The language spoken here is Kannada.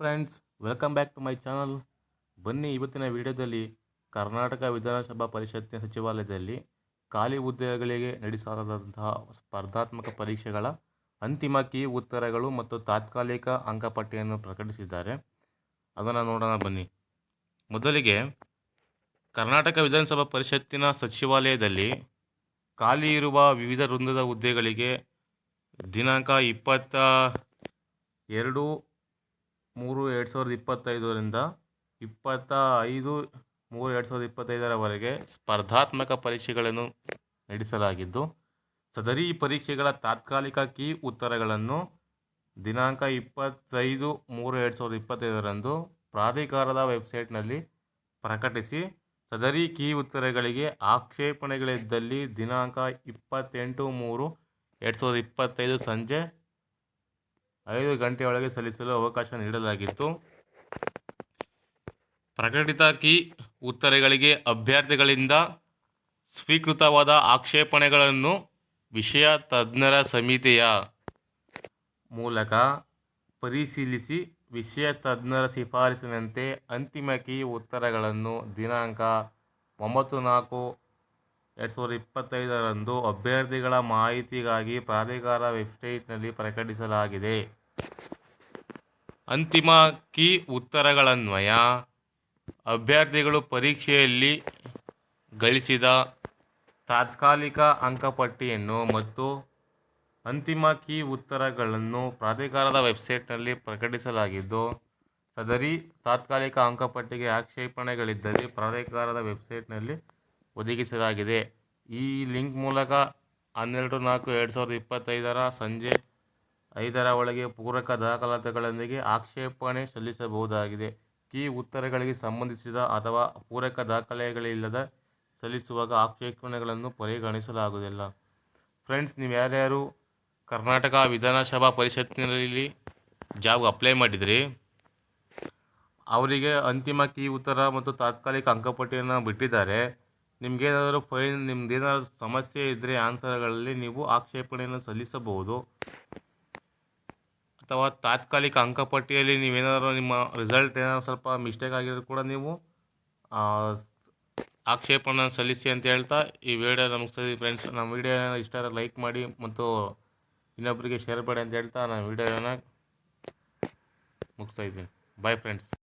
Friends welcome back to my channel ಬನ್ನಿ ಇವತ್ತಿನ ವಿಡಿಯೋದಲ್ಲಿ ಕರ್ನಾಟಕ ವಿಧಾನಸಭಾ ಪರಿಷತ್ತಿನ ಸಚಿವಾಲಯದಲ್ಲಿ ಖಾಲಿ ಹುದ್ದೆಗಳಿಗೆ ನಡೆಸಲಾದಂತಹ ಸ್ಪರ್ಧಾತ್ಮಕ ಪರೀಕ್ಷೆಗಳ ಅಂತಿಮ ಕೀ ಉತ್ತರಗಳು ಮತ್ತು ತಾತ್ಕಾಲಿಕ ಅಂಕಪಟ್ಟಿಯನ್ನು ಪ್ರಕಟಿಸಿದ್ದಾರೆ. ಅದನ್ನು ನೋಡೋಣ ಬನ್ನಿ. ಮೊದಲಿಗೆ ಕರ್ನಾಟಕ ವಿಧಾನಸಭಾ ಪರಿಷತ್ತಿನ ಸಚಿವಾಲಯದಲ್ಲಿ ಖಾಲಿ ಇರುವ ವಿವಿಧ ವೃಂದದ ಹುದ್ದೆಗಳಿಗೆ ದಿನಾಂಕ ಇಪ್ಪತ್ತ ಎರಡು ಮೂರು ಎರಡು ಸಾವಿರದ ಇಪ್ಪತ್ತೈದರಿಂದ ಇಪ್ಪತ್ತ ಐದು, ಮೂರು ಎರಡು ಸಾವಿರದ ಇಪ್ಪತ್ತೈದರವರೆಗೆ ಸ್ಪರ್ಧಾತ್ಮಕ ಪರೀಕ್ಷೆಗಳನ್ನು ನಡೆಸಲಾಗಿದ್ದು, ಸದರಿ ಪರೀಕ್ಷೆಗಳ ತಾತ್ಕಾಲಿಕ ಕೀ ಉತ್ತರಗಳನ್ನು ದಿನಾಂಕ ಇಪ್ಪತ್ತೈದು, ಮೂರು ಎರಡು ಸಾವಿರದ ಇಪ್ಪತ್ತೈದರಂದು ಪ್ರಾಧಿಕಾರದ ವೆಬ್ಸೈಟ್ನಲ್ಲಿ ಪ್ರಕಟಿಸಿ, ಸದರಿ ಕೀ ಉತ್ತರಗಳಿಗೆ ಆಕ್ಷೇಪಣೆಗಳಿದ್ದಲ್ಲಿ ದಿನಾಂಕ ಇಪ್ಪತ್ತೆಂಟು, ಮೂರು ಎರಡು ಸಾವಿರದ ಇಪ್ಪತ್ತೈದು ಸಂಜೆ ಐದು ಗಂಟೆಯೊಳಗೆ ಸಲ್ಲಿಸಲು ಅವಕಾಶ ನೀಡಲಾಗಿತ್ತು. ಪ್ರಕಟಿತ ಕೀ ಉತ್ತರಗಳಿಗೆ ಅಭ್ಯರ್ಥಿಗಳಿಂದ ಸ್ವೀಕೃತವಾದ ಆಕ್ಷೇಪಣೆಗಳನ್ನು ವಿಷಯ ತಜ್ಞರ ಸಮಿತಿಯ ಮೂಲಕ ಪರಿಶೀಲಿಸಿ ವಿಷಯ ತಜ್ಞರ ಶಿಫಾರಸಿನಂತೆ ಅಂತಿಮ ಕೀ ಉತ್ತರಗಳನ್ನು ದಿನಾಂಕ ಒಂಬತ್ತು ನಾಲ್ಕು ಎರಡು ಸಾವಿರದ ಇಪ್ಪತ್ತೈದರಂದು ಅಭ್ಯರ್ಥಿಗಳ ಮಾಹಿತಿಗಾಗಿ ಪ್ರಾಧಿಕಾರ ವೆಬ್ಸೈಟ್ನಲ್ಲಿ ಪ್ರಕಟಿಸಲಾಗಿದೆ. ಅಂತಿಮ ಕೀ ಉತ್ತರಗಳನ್ವಯ, ಅಭ್ಯರ್ಥಿಗಳು ಪರೀಕ್ಷೆಯಲ್ಲಿ ಗಳಿಸಿದ ತಾತ್ಕಾಲಿಕ ಅಂಕಪಟ್ಟಿಯನ್ನು ಮತ್ತು ಅಂತಿಮ ಕೀ ಉತ್ತರಗಳನ್ನು ಪ್ರಾಧಿಕಾರದ ವೆಬ್ಸೈಟ್ನಲ್ಲಿ ಪ್ರಕಟಿಸಲಾಗಿದ್ದು, ಸದರಿ ತಾತ್ಕಾಲಿಕ ಅಂಕಪಟ್ಟಿಗೆ ಆಕ್ಷೇಪಣೆಗಳಿದ್ದಲ್ಲಿ ಪ್ರಾಧಿಕಾರದ ವೆಬ್ಸೈಟ್ನಲ್ಲಿ ಒದಗಿಸಲಾಗಿದೆ. ಈ ಲಿಂಕ್ ಮೂಲಕ ಹನ್ನೆರಡು ನಾಲ್ಕು ಎರಡು ಸಾವಿರದ ಇಪ್ಪತ್ತೈದರ ಸಂಜೆ ಐದರ ಒಳಗೆ ಪೂರಕ ದಾಖಲಾತಿಗಳೊಂದಿಗೆ ಆಕ್ಷೇಪಣೆ ಸಲ್ಲಿಸಬಹುದಾಗಿದೆ. ಕೀ ಉತ್ತರಗಳಿಗೆ ಸಂಬಂಧಿಸಿದ ಅಥವಾ ಪೂರಕ ದಾಖಲೆಗಳಿಲ್ಲದ ಸಲ್ಲಿಸುವಾಗ ಆಕ್ಷೇಪಣೆಗಳನ್ನು ಪರಿಗಣಿಸಲಾಗುವುದಿಲ್ಲ. ಫ್ರೆಂಡ್ಸ್, ನೀವು ಯಾರ್ಯಾರು ಕರ್ನಾಟಕ ವಿಧಾನಸಭಾ ಪರಿಷತ್ತಿನಲ್ಲಿ ಜಾಬ್ ಅಪ್ಲೈ ಮಾಡಿದ್ರಿ, ಅವರಿಗೆ ಅಂತಿಮ ಕೀ ಉತ್ತರ ಮತ್ತು ತಾತ್ಕಾಲಿಕ ಅಂಕಪಟ್ಟಿಯನ್ನು ಬಿಟ್ಟಿದ್ದಾರೆ. ನಿಮಗೇನಾದರೂ ಫೈನ್ ನಿಮ್ದೇನಾದರೂ ಸಮಸ್ಯೆ ಇದ್ದರೆ ಆನ್ಸರ್ಗಳಲ್ಲಿ ನೀವು ಆಕ್ಷೇಪಣೆಯನ್ನು ಸಲ್ಲಿಸಬಹುದು. ಅಥವಾ ತಾತ್ಕಾಲಿಕ ಅಂಕಪಟ್ಟಿಯಲ್ಲಿ ನೀವೇನಾದರೂ ನಿಮ್ಮ ರಿಸಲ್ಟ್ ಏನಾದರೂ ಸ್ವಲ್ಪ ಮಿಸ್ಟೇಕ್ ಆಗಿದ್ರು ಕೂಡ ನೀವು ಆಕ್ಷೇಪಣೆ ಸಲ್ಲಿಸಿ ಅಂತ ಹೇಳ್ತಾ ಈ ವಿಡಿಯೋ ಮುಗಿಸ್ತಾ ಫ್ರೆಂಡ್ಸ್ ನಮ್ಮ ವಿಡಿಯೋ ಇಷ್ಟ ಲೈಕ್ ಮಾಡಿ ಮತ್ತು ಇನ್ನೊಬ್ಬರಿಗೆ ಶೇರ್ ಮಾಡಿ ಅಂತ ಹೇಳ್ತಾ ನಾನು ವಿಡಿಯೋನ ಮುಗಿಸ್ತಾ ಇದ್ದೀನಿ. Bye friends